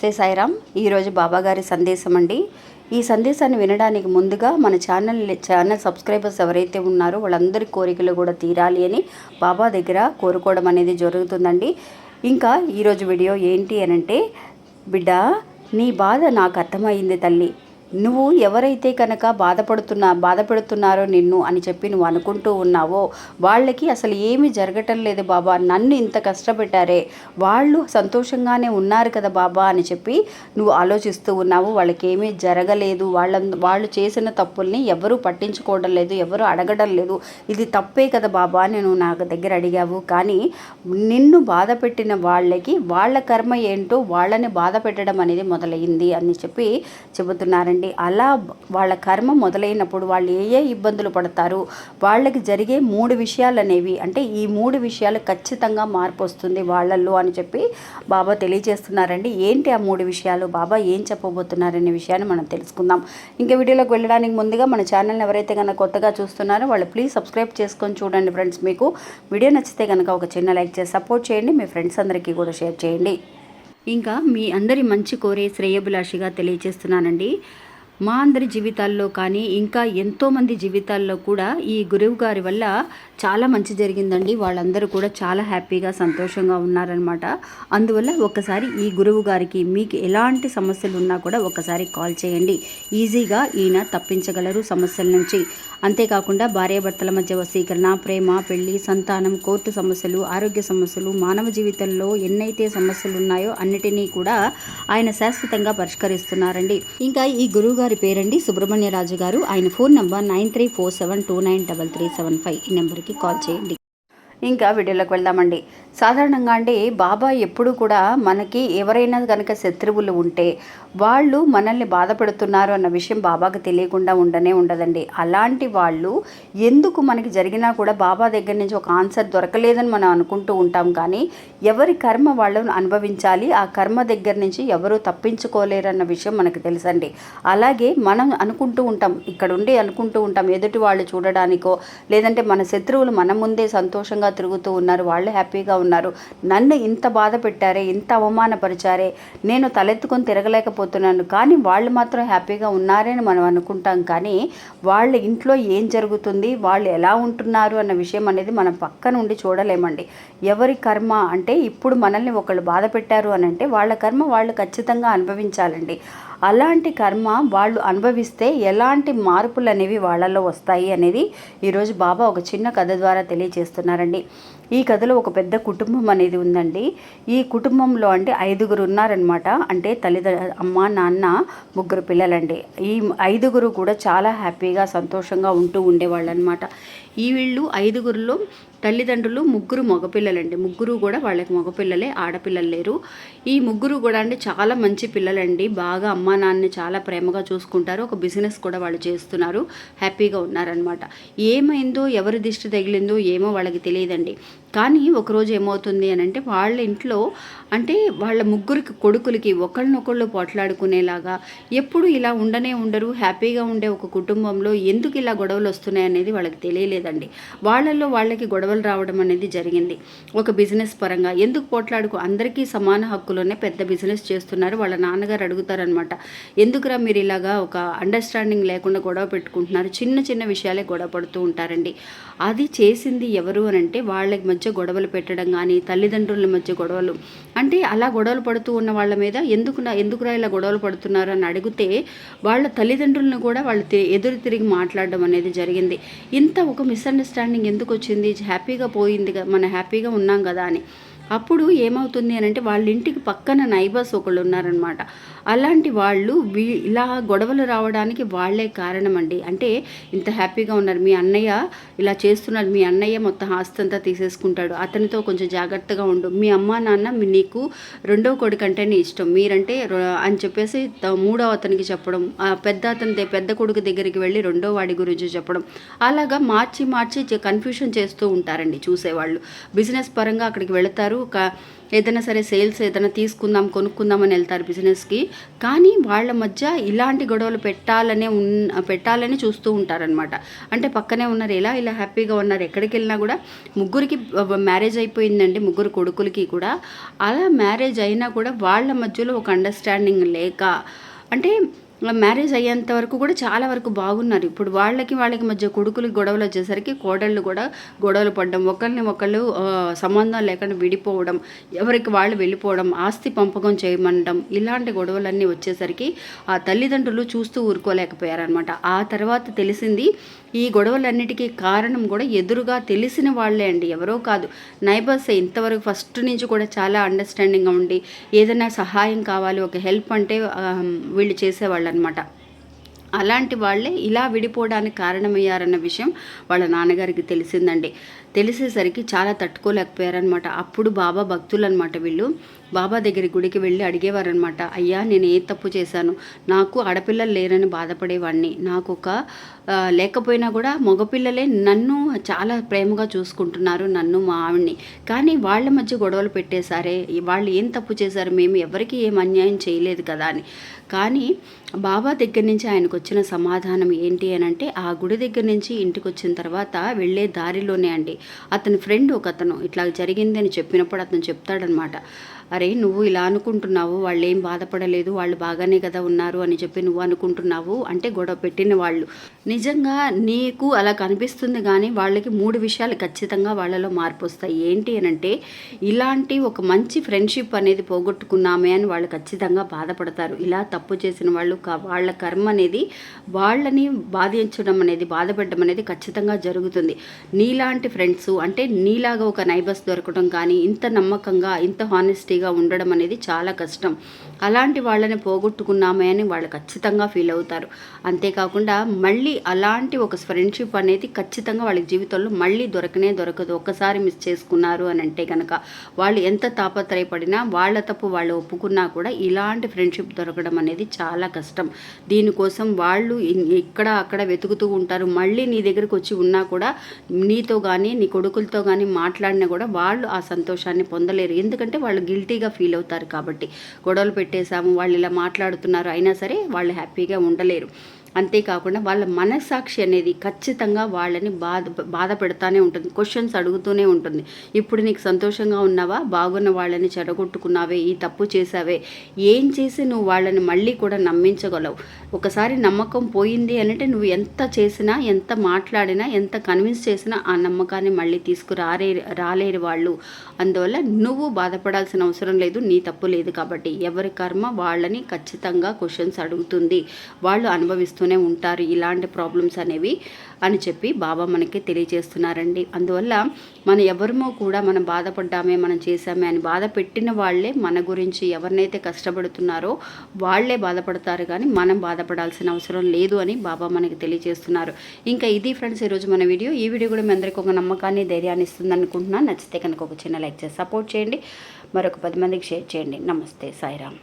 నమస్తే సాయిరామ్. ఈరోజు బాబాగారి సందేశం అండి. ఈ సందేశాన్ని వినడానికి ముందుగా మన ఛానల్ ఛానల్ సబ్స్క్రైబర్స్ ఎవరైతే ఉన్నారో వాళ్ళందరి కోరికలు కూడా తీరాలి అని బాబా దగ్గర కోరుకోవడం అనేది జరుగుతుందండి. ఇంకా ఈరోజు వీడియో ఏంటి అని అంటే బిడ్డ నీ బాధ నాకు అర్థమైంది తల్లి. నువ్వు ఎవరైతే కనుక బాధపడుతున్నా బాధపెడుతున్నారో నిన్ను అని చెప్పి నువ్వు అనుకుంటూ ఉన్నావో వాళ్ళకి అసలు ఏమీ జరగటం లేదు బాబా. నన్ను ఇంత కష్టపెట్టారే. వాళ్ళు సంతోషంగానే ఉన్నారు కదా బాబా అని చెప్పి నువ్వు ఆలోచిస్తూ ఉన్నావు. వాళ్ళకి ఏమీ జరగలేదు. వాళ్ళ వాళ్ళు చేసిన తప్పుల్ని ఎవరూ పట్టించుకోవడం లేదు ఎవరు అడగడం లేదు. ఇది తప్పే కదా బాబా నేను నాకు దగ్గర అడిగావు. కానీ నిన్ను బాధ పెట్టిన వాళ్ళకి వాళ్ళ కర్మ ఏంటో వాళ్ళని బాధ పెట్టడం అనేది మొదలైంది అని చెప్పి చెబుతున్నారండి. అలా వాళ్ళ కర్మ మొదలైనప్పుడు వాళ్ళు ఏ ఏ ఇబ్బందులు పడతారు? వాళ్ళకి జరిగే మూడు విషయాలు అనేవి అంటే ఈ మూడు విషయాలు ఖచ్చితంగా మార్పు వస్తుంది వాళ్ళల్లో అని చెప్పి బాబా తెలియజేస్తున్నారండి. ఏంటి ఆ మూడు విషయాలు? బాబా ఏం చెప్పబోతున్నారనే విషయాన్ని మనం తెలుసుకుందాం. ఇంకా వీడియోలోకి వెళ్ళడానికి ముందుగా మన ఛానల్ని ఎవరైతే కనుక కొత్తగా చూస్తున్నారో వాళ్ళు ప్లీజ్ సబ్స్క్రైబ్ చేసుకొని చూడండి ఫ్రెండ్స్. మీకు వీడియో నచ్చితే కనుక ఒక చిన్న లైక్ చేసి సపోర్ట్ చేయండి. మీ ఫ్రెండ్స్ అందరికీ కూడా షేర్ చేయండి. ఇంకా మీ అందరి మంచి కోరే శ్రేయభిలాషిగా తెలియజేస్తున్నానండి. మా అందరి జీవితాల్లో కానీ ఇంకా ఎంతోమంది జీవితాల్లో కూడా ఈ గురువు గారి వల్ల చాలా మంచి జరిగిందండి. వాళ్ళందరూ కూడా చాలా హ్యాపీగా సంతోషంగా ఉన్నారనమాట అందువల్ల ఒకసారి ఈ గురువు గారికి మీకు ఎలాంటి సమస్యలు ఉన్నా కూడా ఒకసారి కాల్ చేయండి. ఈజీగా ఈయన తప్పించగలరు సమస్యల నుంచి. అంతేకాకుండా భార్యాభర్తల మధ్య వశీకరణ ప్రేమ పెళ్ళి సంతానం కోర్టు సమస్యలు ఆరోగ్య సమస్యలు మానవ జీవితంలో ఎన్నైతే సమస్యలు ఉన్నాయో అన్నిటినీ కూడా ఆయన శాశ్వతంగా పరిష్కరిస్తున్నారండి. ఇంకా ఈ గురువు గారి పేరండి సుబ్రహ్మణ్యరాజు గారు. ఆయన phone number nine three four seven two nine double three seven five ఈ నెంబర్కి. కాల్ చేయండి. ఇంకా వీడియోలోకి వెళ్దామండి. సాధారణంగా అండి బాబా ఎప్పుడు కూడా మనకి ఎవరైనా కనుక శత్రువులు ఉంటే వాళ్ళు మనల్ని బాధపడుతున్నారు అన్న విషయం బాబాకు తెలియకుండా ఉండనే ఉండదండి. అలాంటి వాళ్ళు ఎందుకు మనకి జరిగినా కూడా బాబా దగ్గర నుంచి ఒక ఆన్సర్ దొరకలేదని మనం అనుకుంటూ ఉంటాం. కానీ ఎవరి కర్మ వాళ్ళను అనుభవించాలి ఆ కర్మ దగ్గర నుంచి ఎవరు తప్పించుకోలేరన్న విషయం మనకు తెలుసండి. అలాగే మనం అనుకుంటూ ఉంటాం ఇక్కడ ఉండి అనుకుంటూ ఉంటాం ఎదుటి వాళ్ళు చూడడానికో లేదంటే మన శత్రువులు మన ముందే సంతోషంగా తిరుగుతూ ఉన్నారు వాళ్ళు హ్యాపీగా ఉన్నారు. నన్ను ఇంత బాధ పెట్టారే ఇంత అవమానపరిచారే నేను తలెత్తుకొని తిరగలేకపోతున్నాను. కానీ వాళ్ళు మాత్రం హ్యాపీగా ఉన్నారని మనం అనుకుంటాం. కానీ వాళ్ళ ఇంట్లో ఏం జరుగుతుంది వాళ్ళు ఎలా ఉంటున్నారు అన్న విషయం అనేది మనం పక్క నుండి చూడలేమండి. ఎవరి కర్మ అంటే ఇప్పుడు మనల్ని ఒకళ్ళు బాధ పెట్టారు అని అంటే వాళ్ళ కర్మ వాళ్ళు ఖచ్చితంగా అనుభవించాలండి. అలాంటి కర్మ వాళ్ళు అనుభవిస్తే ఎలాంటి మార్పులు అనేవి వాళ్ళల్లో వస్తాయి అనేది ఈరోజు బాబా ఒక చిన్న కథ ద్వారా తెలియజేస్తున్నారండి. ఈ కథలో ఒక పెద్ద కుటుంబం అనేది ఉందండి. ఈ కుటుంబంలో అంటే ఐదుగురు ఉన్నారనమాట అంటే తల్లిదండ్రులు అమ్మ నాన్న ముగ్గురు పిల్లలండి. ఈ ఐదుగురు కూడా చాలా హ్యాపీగా సంతోషంగా ఉంటూ ఉండేవాళ్ళు అనమాట ఈ వీళ్ళు ఐదుగురిలో తల్లిదండ్రులు ముగ్గురు మగపిల్లలండి. ముగ్గురు కూడా వాళ్ళకి మగపిల్లలే ఆడపిల్లలు లేరు. ఈ ముగ్గురు కూడా అండి చాలా మంచి పిల్లలండి. బాగా అమ్మా నాన్నని చాలా ప్రేమగా చూసుకుంటారు. ఒక బిజినెస్ కూడా వాళ్ళు చేస్తున్నారు. హ్యాపీగా ఉన్నారనమాట ఏమైందో ఎవరి దిష్టి తగిలిందో ఏమో వాళ్ళకి తెలియదండి. కానీ ఒకరోజు ఏమవుతుంది అని అంటే వాళ్ళ ఇంట్లో అంటే వాళ్ళ ముగ్గురికి కొడుకులకి ఒకళ్ళనొకళ్ళు పోట్లాడుకునేలాగా ఎప్పుడు ఇలా ఉండనే ఉండరు హ్యాపీగా ఉండే ఒక కుటుంబంలో ఎందుకు ఇలా గొడవలు వస్తున్నాయి అనేది వాళ్ళకి తెలియలేదండి. వాళ్ళల్లో వాళ్ళకి గొడవలు రావడం అనేది జరిగింది. ఒక బిజినెస్ పరంగా ఎందుకు పోట్లాడుకు అందరికీ సమాన హక్కులోనే పెద్ద బిజినెస్ చేస్తున్నారు. వాళ్ళ నాన్నగారు అడుగుతారనమాట ఎందుకురా మీరు ఇలాగా ఒక అండర్స్టాండింగ్ లేకుండా గొడవ పెట్టుకుంటున్నారు? చిన్న చిన్న విషయాలే గొడవ పడుతూ ఉంటారండి. అది చేసింది ఎవరు అని అంటే వాళ్ళకి మధ్య గొడవలు పెట్టడం కానీ తల్లిదండ్రుల మధ్య గొడవలు. అంటే అలా గొడవలు పడుతూ ఉన్న వాళ్ళ మీద ఎందుకు ఎందుకురా ఇలా గొడవలు పడుతున్నారు అని అడిగితే వాళ్ళ తల్లిదండ్రులను కూడా వాళ్ళు ఎదురు తిరిగి మాట్లాడడం అనేది జరిగింది. ఇంత ఒక మిస్అండర్స్టాండింగ్ ఎందుకు వచ్చింది? హ్యాపీగా పోయింది కదా మన హ్యాపీగా ఉన్నాం కదా అని. అప్పుడు ఏమవుతుంది అని అంటే వాళ్ళ ఇంటికి పక్కన నైబర్స్ ఒకళ్ళు ఉన్నారనమాట అలాంటి వాళ్ళు వీ ఇలా గొడవలు రావడానికి వాళ్ళే కారణం అండి అంటే ఇంత హ్యాపీగా ఉన్నారు. మీ అన్నయ్య ఇలా చేస్తున్నారు. మీ అన్నయ్య మొత్తం ఆస్తి అంతా తీసేసుకుంటాడు. అతనితో కొంచెం జాగ్రత్తగా ఉండు. మీ అమ్మ నాన్న నీకు రెండో కొడుకు అంటేనే ఇష్టం. మీరంటే అని చెప్పేసి త- మూడో అతనికి చెప్పడం పెద్ద అతని పెద్ద కొడుకు దగ్గరికి వెళ్ళి రెండో వాడి గురించి చెప్పడం. అలాగా మార్చి మార్చి కన్ఫ్యూషన్ చేస్తూ ఉంటారండి చూసేవాళ్ళు. బిజినెస్ పరంగా అక్కడికి వెళతారు. ఒక ఏదైనా సరే సేల్స్ ఏదైనా తీసుకుందాం కొనుక్కుందాం అని వెళ్తారు బిజినెస్కి. కానీ వాళ్ళ మధ్య ఇలాంటి గొడవలు పెట్టాలనే ఉన్ పెట్టాలని చూస్తూ ఉంటారనమాట అంటే పక్కనే ఉన్నారు ఎలా ఇలా హ్యాపీగా ఉన్నారు ఎక్కడికి వెళ్ళినా కూడా ముగ్గురికి మ్యారేజ్ అయిపోయిందండి ముగ్గురు కొడుకులకి కూడా. అలా మ్యారేజ్ అయినా కూడా వాళ్ళ మధ్యలో ఒక అండర్స్టాండింగ్ లేక అంటే మ్యారేజ్ అయ్యేంత వరకు కూడా చాలా వరకు బాగున్నారు. ఇప్పుడు వాళ్ళకి వాళ్ళకి మధ్య కొడుకులకి గొడవలు వచ్చేసరికి కోడళ్ళు కూడా గొడవలు పడడం ఒకరిని ఒకళ్ళు సంబంధం లేకుండా విడిపోవడం ఎవరికి వాళ్ళు వెళ్ళిపోవడం ఆస్తి పంపకం చేయమనడం ఇలాంటి గొడవలన్నీ వచ్చేసరికి ఆ తల్లిదండ్రులు చూస్తూ ఊరుకోలేకపోయారనమాట ఆ తర్వాత తెలిసింది ఈ గొడవలన్నిటికీ కారణం కూడా ఎదురుగా తెలిసిన వాళ్ళే అండి ఎవరో కాదు. నైబర్స్ ఇంతవరకు ఫస్ట్ నుంచి కూడా చాలా అండర్స్టాండింగ్గా ఉండి ఏదైనా సహాయం కావాలి ఒక హెల్ప్ అంటే వీళ్ళు చేసేవాళ్ళు అనమాట అలాంటి వాళ్ళే ఇలా విడిపోవడానికి కారణమయ్యారన్న విషయం వాళ్ళ నాన్నగారికి తెలిసిందండి. తెలిసేసరికి చాలా తట్టుకోలేకపోయారనమాట అప్పుడు బాబా భక్తులు అనమాట వీళ్ళు. బాబా దగ్గర గుడికి వెళ్ళి అడిగేవారనమాట అయ్యా నేను ఏ తప్పు చేశాను? నాకు ఆడపిల్లలు లేరని బాధపడేవాడిని నాకు ఒక లేకపోయినా కూడా మగపిల్లలే నన్ను చాలా ప్రేమగా చూసుకుంటున్నారు నన్ను మా ఆవిడ్ని. కానీ వాళ్ళ మధ్య గొడవలు పెట్టేశారే. వాళ్ళు ఏం తప్పు చేశారు? మేము ఎవరికి ఏం అన్యాయం చేయలేదు కదా అని. కానీ బాబా దగ్గర నుంచి ఆయనకు వచ్చిన సమాధానం ఏంటి అని అంటే ఆ గుడి దగ్గర నుంచి ఇంటికి వచ్చిన తర్వాత వెళ్ళే దారిలోనే అండి. అతని ఫ్రెండ్ ఒక అతను ఇట్లా జరిగింది అని చెప్పినప్పుడు అతను చెప్తాడనమాట అరే నువ్వు ఇలా అనుకుంటున్నావు వాళ్ళు ఏం బాధపడలేదు వాళ్ళు బాగానే కదా ఉన్నారు అని చెప్పి నువ్వు అనుకుంటున్నావు అంటే గొడవ పెట్టిన వాళ్ళు. నిజంగా నీకు అలా కనిపిస్తుంది కానీ వాళ్ళకి మూడు విషయాలు ఖచ్చితంగా వాళ్ళలో మార్పు వస్తాయి ఏంటి అని అంటే ఇలాంటి ఒక మంచి ఫ్రెండ్షిప్ అనేది పోగొట్టుకున్నామే అని వాళ్ళు ఖచ్చితంగా బాధపడతారు. ఇలా తప్పు చేసిన వాళ్ళు వాళ్ళ కర్మ అనేది వాళ్ళని బాధించడం అనేది బాధపడడం అనేది ఖచ్చితంగా జరుగుతుంది. నీలాంటి ఫ్రెండ్స్ అంటే నీలాగా ఒక నైబర్స్ దొరకడం కానీ ఇంత నమ్మకంగా ఇంత హానెస్టీగా ఉండడం అనేది చాలా కష్టం. అలాంటి వాళ్ళని పోగొట్టుకున్నామే అని వాళ్ళు ఖచ్చితంగా ఫీల్ అవుతారు. అంతేకాకుండా మళ్ళీ అలాంటి ఒక ఫ్రెండ్షిప్ అనేది ఖచ్చితంగా వాళ్ళ జీవితంలో మళ్ళీ దొరకనే దొరకదు. ఒక్కసారి మిస్ చేసుకున్నారు అని అంటే కనుక వాళ్ళు ఎంత తాపత్రయపడినా వాళ్ళ తప్పు వాళ్ళు ఒప్పుకున్నా కూడా ఇలాంటి ఫ్రెండ్షిప్ దొరకడం అనేది చాలా కష్టం. దీనికోసం వాళ్ళు ఇక్కడ అక్కడ వెతుకుతూ ఉంటారు. మళ్ళీ నీ దగ్గరికి వచ్చి ఉన్నా కూడా నీతో కానీ నీ కొడుకులతో కానీ మాట్లాడినా కూడా వాళ్ళు ఆ సంతోషాన్ని పొందలేరు. ఎందుకంటే వాళ్ళు గిల్టీగా ఫీల్ అవుతారు కాబట్టి గొడవలు పెట్టేశాము వాళ్ళు ఇలా మాట్లాడుతున్నారు అయినా సరే వాళ్ళు హ్యాపీగా ఉండలేరు. అంతేకాకుండా వాళ్ళ మనస్సాక్షి అనేది ఖచ్చితంగా వాళ్ళని బాధ బాధ పెడతానే ఉంటుంది క్వశ్చన్స్ అడుగుతూనే ఉంటుంది. ఇప్పుడు నీకు సంతోషంగా ఉన్నావా? బాగున్న వాళ్ళని చెడగొట్టుకున్నావే? ఈ తప్పు చేసావే ఏం చేసి నువ్వు వాళ్ళని మళ్ళీ కూడా నమ్మించగలవు? ఒకసారి నమ్మకం పోయింది అంటే నువ్వు ఎంత చేసినా ఎంత మాట్లాడినా ఎంత కన్విన్స్ చేసినా ఆ నమ్మకాన్ని మళ్ళీ తీసుకురారే రాలేరు వాళ్ళు. అందువల్ల నువ్వు బాధపడాల్సిన అవసరం లేదు నీ తప్పు లేదు కాబట్టి ఎవరి కర్మ వాళ్ళని ఖచ్చితంగా క్వశ్చన్స్ అడుగుతుంది. వాళ్ళు అనుభవిస్తారు అనుభవిస్తూనే ఉంటారు ఇలాంటి ప్రాబ్లమ్స్ అనేవి అని చెప్పి బాబా మనకి తెలియజేస్తున్నారండి. అందువల్ల మన ఎవరిమో కూడా మనం బాధపడ్డామే మనం చేశామే అని బాధ పెట్టిన వాళ్ళే మన గురించి ఎవరినైతే కష్టపడుతున్నారో వాళ్ళే బాధపడతారు కానీ మనం బాధపడాల్సిన అవసరం లేదు అని బాబా మనకి తెలియజేస్తున్నారు. ఇంకా ఇది ఫ్రెండ్స్ ఈరోజు మన వీడియో. ఈ వీడియో కూడా మీ అందరికీ ఒక నమ్మకాన్ని ధైర్యాన్ని ఇస్తుంది అనుకుంటున్నాను. నచ్చితే కనుక ఒక చిన్న లైక్ చేసి సపోర్ట్ చేయండి. మరొక పది మందికి షేర్ చేయండి. నమస్తే సాయిరామ్.